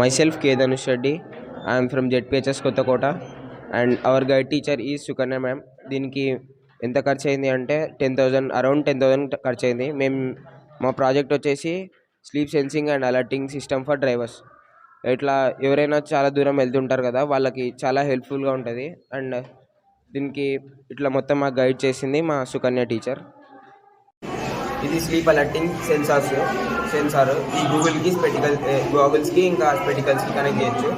myself K. Dhanush Reddy. I am from ZPHS Kothakota and our guide teacher ఈ Sukanya ma'am దీనికి ఎంత ఖర్చు అయింది అంటే ten thousand around ten thousand ఖర్చు అయింది మేము మా ప్రాజెక్ట్ వచ్చేసి sleep sensing and alerting system for drivers. ఇట్లా ఎవరైనా చాలా దూరం వెళ్తుంటారు కదా వాళ్ళకి చాలా హెల్ప్ఫుల్గా ఉంటుంది. అండ్ దీనికి ఇట్లా మొత్తం మాకు గైడ్ చేసింది మా సుకన్య టీచర్. ఇది స్లీప్ అలర్టింగ్ సెన్సార్స్ సెన్సార్. ఈ గూగుల్కి స్పెటికల్ గూగుల్స్కి ఇంకా స్పెటికల్స్కి కనెక్ట్ చేయొచ్చు.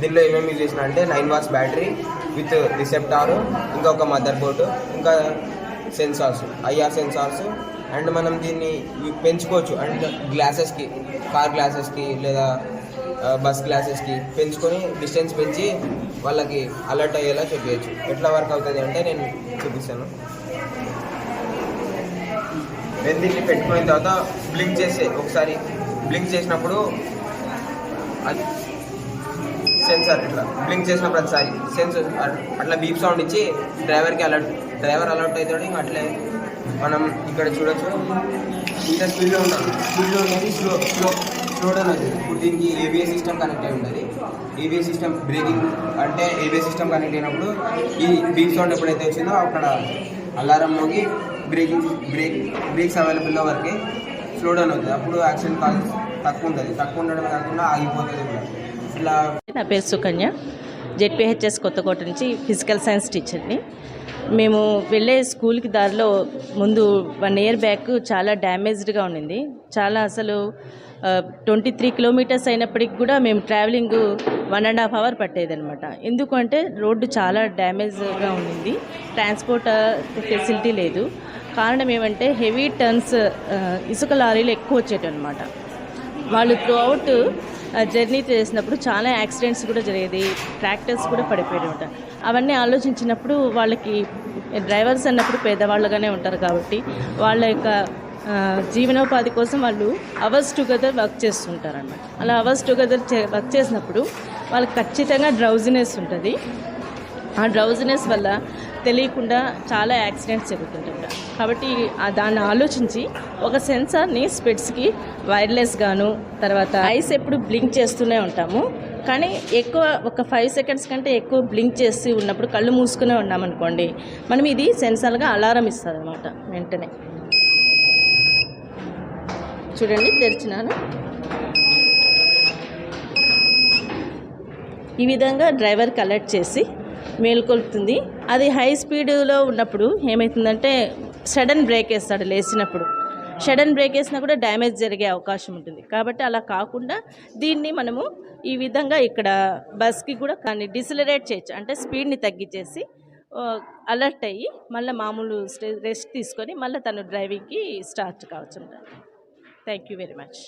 దీనిలో ఏమేమి యూజ్ చేసిన అంటే nine watts battery with receptor ఇంకా ఒక మదర్ బోర్డు ఇంకా సెన్సార్స్ ఐఆర్ సెన్సార్స్. అండ్ మనం దీన్ని పెంచుకోవచ్చు. అండ్ గ్లాసెస్కి కార్ గ్లాసెస్కి లేదా బస్ గ్లాసెస్కి పెంచుకొని డిస్టెన్స్ పెంచి వాళ్ళకి అలర్ట్ అయ్యేలా చెప్పేయచ్చు. ఎట్లా వర్క్ అవుతుంది అంటే నేను చూపిస్తాను. నేను పెట్టుకున్న తర్వాత బ్లింక్ చేసే ఒకసారి బ్లింక్ చేసినప్పుడు అది సెన్సార్ ఇట్లా బ్లింక్ చేసిన ప్రతిసారి సెన్సర్ అట్లా బీప్ సౌండ్ ఇచ్చి డ్రైవర్కి అలర్ట్ డ్రైవర్ అలర్ట్ అవుతాడు ఇంకా అట్లే మనం ఇక్కడ చూడొచ్చు. ఇంత స్పీడ్లో ఉన్నాం. స్పీడ్లో ఉన్నది స్లో స్లో స్లో డౌన్ అవుతుంది ఇప్పుడు దీనికి ఏబిఎస్ సిస్టమ్ కనెక్ట్ అయి ఉంటుంది. ఏబిఎస్ సిస్టమ్ బ్రేకింగ్ అంటే ఏబిఎస్ సిస్టమ్ కనెక్ట్ అయినప్పుడు ఈ బీప్ సౌండ్ ఎప్పుడైతే వచ్చిందో అక్కడ అలారం మోగి బ్రేకింగ్ బ్రేక్ బ్రేక్స్ అవైలబుల్లో వరకే స్లో డౌన్ అవుతుంది. అప్పుడు యాక్సిడెంట్ కాల్స్ తక్కువ ఉంటుంది. తక్కువ ఉండడం కాకుండా ఆగిపోతుంది కూడా. ఇట్లా నా పేరు సుకన్య. జెడ్పిహెచ్ఎస్ కొత్తకోట నుంచి ఫిజికల్ సైన్స్ టీచర్ని. మేము వెళ్ళే స్కూల్కి దారిలో ముందు వన్ ఇయర్ బ్యాక్ చాలా డ్యామేజ్డ్గా ఉండింది. చాలా అసలు ట్వంటీ త్రీ కిలోమీటర్స్ అయినప్పటికి కూడా మేము travelling one and half hour పట్టేదనమాట ఎందుకంటే రోడ్డు చాలా డ్యామేజ్గా ఉండింది. ట్రాన్స్పోర్ట్ ఫెసిలిటీ లేదు. కారణం ఏమంటే హెవీ టర్న్స్ ఇసుక లారీలు ఎక్కువ వచ్చేటనమాట వాళ్ళు త్రూ అవుట్ జర్నీ చేసినప్పుడు చాలా యాక్సిడెంట్స్ కూడా జరిగేది. ట్రాక్టర్స్ కూడా పడిపోయి ఉంటారు అవన్నీ ఆలోచించినప్పుడు వాళ్ళకి డ్రైవర్స్ అన్నప్పుడు పేదవాళ్ళుగానే ఉంటారు కాబట్టి వాళ్ళ యొక్క జీవనోపాధి కోసం వాళ్ళు అవర్స్ టుగెదర్ వర్క్ చేస్తుంటారన్నమాట. అలా అవర్స్ టుగెదర్ వర్క్ చేసినప్పుడు వాళ్ళకి ఖచ్చితంగా డ్రౌజినెస్ ఉంటుంది. ఆ డ్రౌజినెస్ వల్ల తెలియకుండా చాలా యాక్సిడెంట్స్ జరుగుతుంటాయి కాబట్టి దాన్ని ఆలోచించి ఒక సెన్సార్ని స్పెట్స్కి వైర్లెస్ గాను తర్వాత ఐస్ ఎప్పుడు బ్లింక్ చేస్తూనే ఉంటాము. కానీ ఎక్కువ ఒక ఫైవ్ సెకండ్స్ కంటే ఎక్కువ బ్లింక్ చేసి ఉన్నప్పుడు కళ్ళు మూసుకునే ఉన్నామనుకోండి మనం ఇది సెన్సార్గా అలారం ఇస్తుంది అనమాట వెంటనే. చూడండి తెరిచినాను. ఈ విధంగా డ్రైవర్కి అలర్ట్ చేసి మేల్కొల్పుతుంది. అది హై స్పీడ్లో ఉన్నప్పుడు ఏమవుతుందంటే సడన్ బ్రేక్ వేస్తాడు లేచినప్పుడు. సడన్ బ్రేక్ వేసినా కూడా డ్యామేజ్ జరిగే అవకాశం ఉంటుంది. కాబట్టి అలా కాకుండా దీన్ని మనము ఈ విధంగా ఇక్కడ బస్కి కూడా కానీ డిసిలరేట్ చేయొచ్చు. అంటే స్పీడ్ని తగ్గించేసి అలర్ట్ అయ్యి మళ్ళీ మామూలు రెస్ట్ తీసుకొని మళ్ళీ తను డ్రైవింగ్కి స్టార్ట్ కావచ్చు థ్యాంక్ యూ వెరీ మచ్.